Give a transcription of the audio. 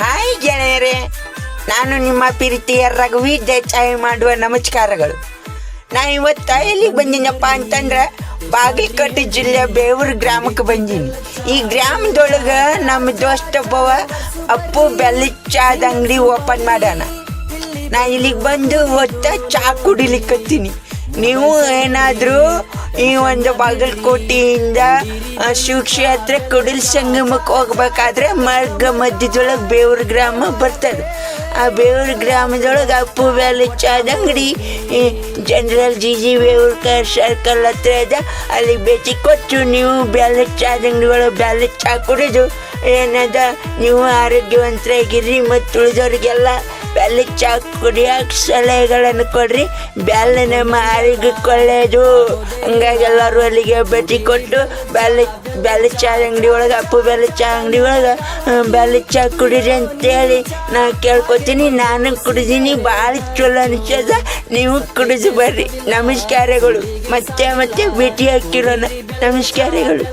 Hi ಗೆಳೆಯರೇ, ನಾನು ನಿಮ್ಮ ಪ್ರೀತಿಯ ರಘುವಿ ದೇಸಾಯಿ ಮಾಡುವ ನಮಸ್ಕಾರಗಳು. ನಾ ಇವತ್ತು ಎಲ್ಲಿಗೆ ಬಂದಿನಪ್ಪ ಅಂತಂದ್ರೆ ಬಾಗಲಕೋಟೆ ಜಿಲ್ಲೆ ಬೇವೂರು ಗ್ರಾಮಕ್ಕೆ ಬಂದೀನಿ. ಈ ಗ್ರಾಮದೊಳಗೆ ನಮ್ಮ ದೋಸ್ತ ಒಬ್ಬವ ಅಪ್ಪು ಬೆಲ್ಲ ಚಾದ ಅಂಗಡಿ ಓಪನ್ ಮಾಡೋಣ ನಾ ಇಲ್ಲಿಗೆ ಬಂದು ಹೊತ್ತ ಚಾ ಕುಡಿಲಿಕ್ಕತ್ತೀನಿ ನೀವು ಏನಾದರೂ ಈ ಒಂದು ಬಾಗಲಕೋಟೆಯಿಂದ ಹತ್ರ ಕುಡಿಲ್ ಸಂಗಮಕ್ಕೆ ಹೋಗ್ಬೇಕಾದ್ರೆ ಮಾರ್ಗ ಮಧ್ಯದೊಳಗೆ ಬೇವ್ರ ಗ್ರಾಮ ಬರ್ತದೆ. ಆ ಬೇವ್ರ ಗ್ರಾಮದೊಳಗೆ ಅಪ್ಪು ವ್ಯಾಲಿ ಚಾದ ಅಂಗಡಿ ಜನರಲ್ ಜಿ ಜಿ ಬೇವ್ರ ಸರ್ಕಲ್ ಹತ್ರ ಇದೆ. ಅಲ್ಲಿ ಭೇಟಿ ಕೊಟ್ಟು ನೀವು ಬ್ಯಾಲೆ ಚಾದ ಅಂಗಡಿ ಒಳಗೆ ಬೇಲೆ ಚಾ ಕುಡಿದು, ಏನದ ನೀವು ಆರೋಗ್ಯವಂತರಾಗಿರ್ರಿ ಮತ್ತು ಉಳಿದವ್ರಿಗೆಲ್ಲ ಬೆಲ್ಲ ಚಾ ಕುಡಿಯೋಕೆ ಸಲಹೆಗಳನ್ನು ಕೊಡ್ರಿ. ಬೆಲ್ಲ ನಮ್ಮ ಆರೋಗ್ಯಕ್ಕೆ ಒಳ್ಳೆಯದು. ಹಂಗಾಗಿ ಎಲ್ಲರೂ ಅಲ್ಲಿಗೆ ಭೇಟಿ ಕೊಟ್ಟು ಬೆಲ್ಲ ಬೆಲ್ಲ ಚಾ ಅಂಗಡಿ ಒಳಗೆ, ಅಪ್ಪು ಬೆಲ್ಲ ಚಾ ಅಂಗಡಿ ಒಳಗೆ ಬೆಲ್ಲ ಚಾ ಕುಡೀರಿ ಅಂತೇಳಿ ನಾ ಕೇಳ್ಕೊತೀನಿ. ನಾನು ಕುಡಿದೀನಿ, ಭಾಳ ಚಲೋ ಅನಿಸದ ನೀವು ಕುಡಿದು ಬರ್ರಿ. ನಮಸ್ಕಾರಗಳು. ಮತ್ತೆ ಮತ್ತೆ ಭೇಟಿ ಹಾಕಿರೋಣ. ನಮಸ್ಕಾರಗಳು.